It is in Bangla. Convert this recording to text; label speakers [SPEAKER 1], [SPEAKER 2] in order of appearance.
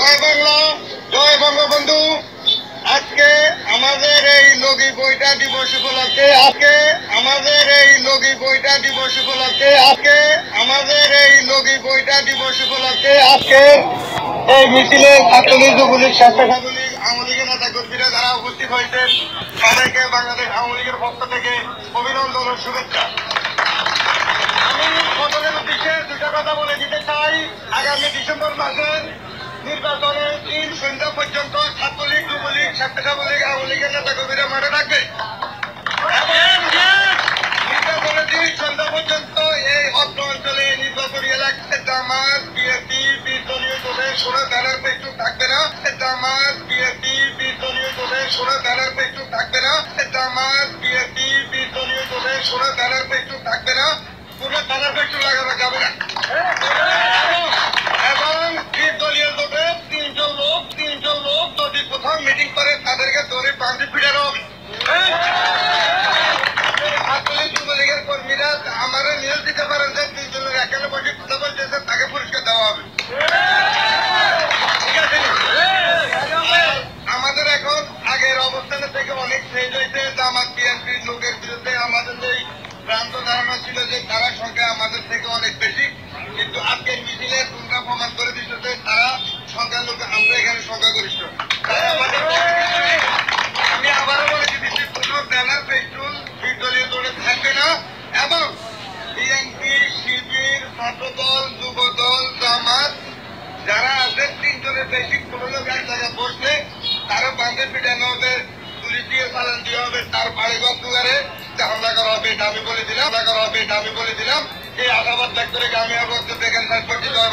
[SPEAKER 1] জয় বাংলা, জয় বঙ্গবন্ধু। আজকে আমাদের এই লগি বইটা দিবস উপলক্ষে, আজকে আমাদের এই লগি বইটা দিবস উপলক্ষে, আজকে আমাদের এই লগি বইটা দিবস উপলক্ষে, আজকে এই মিছিলে ছাত্রলীগ, যুবলীগ, স্বেচ্ছাসেবলীগ, আওয়ামী লীগের নেতা কর্মীরা যারা উপস্থিত হয়েছে তাদেরকে বাংলাদেশ আওয়ামী লীগের পক্ষ থেকে অভিনন্দন ও শুভেচ্ছা। নির্বাচনের দিন সন্ধ্যা পর্যন্ত ছাত্রলীগ, যুবলীগ স্বেচ্ছাসেবলীগ আওয়ামী লীগের নেতা কর্মীরা মাঠে থাকবে। নির্বাচনের দিন সন্ধ্যা পর্যন্ত এই অত্র অঞ্চলে নির্বাচনী এলাকায় জামাত বিএসপি বিশ দলীয় জোটের সোনা ব্যানার পেছু থাকবে না। জামাত বিএসপি বিশ দলীয় জোটের সোনা ব্যানার পেছু থাকবে না। জামাত বিএসপি বিশ দলীয় জোটের সোনা ব্যানার পেছু লাগানো যাবে মিটিং করে তাদেরকে ধরে পাঞ্জি ফিরানো হবে। যুবলীগের কর্মীরা দিতে পারেন যে বসে তাকে পুরস্কার দেওয়া হবে। আমাদের এখন আগের থেকে অনেক লোকের আমাদের ভ্রান্ত ধারণা ছিল যে তারা সংখ্যা আমাদের থেকে অনেক বেশি। কিন্তু আজকের আমরা এখানে আমি যারা আছে, তিনজনের বেশি, কোনো লোক এক জায়গায় বসলে তারা বাঁধে পিটানো তার বাড়ি দুয়ারে হামলা করা হবে এটা আমি বলেছিলাম হামলা হবে বলেছিলাম এই আশাবাদ ব্যক্ত রেখে আমি বাংলা জয় বাংলা।